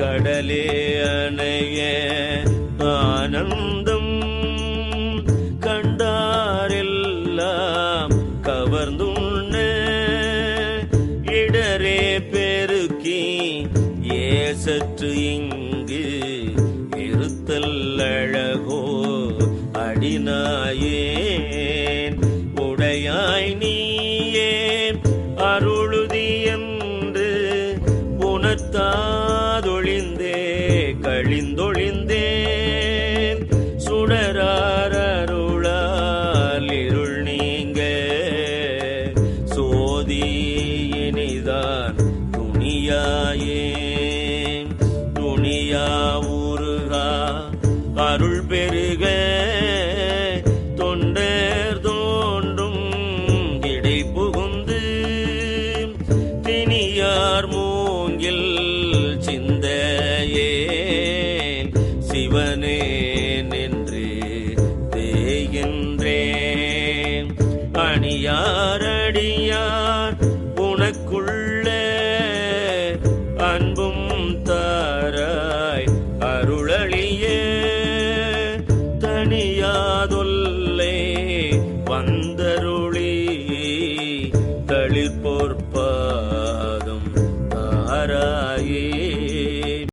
கடலே அணைய ஆனந்தம் கண்டாரெல்லாம் கவர்ந்துண்ண. இடரே பெருக்கி ஏசற்று இங்கு இருத்தல் அழகோ அடினாயேன். உடையாய் நீயே அருளுதி என்று உணர்த்தான் புனத்தாதொழிந்தே கழிந்தொழிந்தேன். சுடரார் இருள் நீங்க சோதி இனிதான் துணியாயே துணியா ஊருகா அருள் பெருக தொண்டர் தோன்றும் இடை புகுந்து தினியார் மூங்கில் சிவனே நின்று தேகின்றேன். அணியாரடியார் உனக்குள்ள அன்பும் தாராய் அருளளிய தனியாதொல்லே வந்தருளி தளிர்போற்பா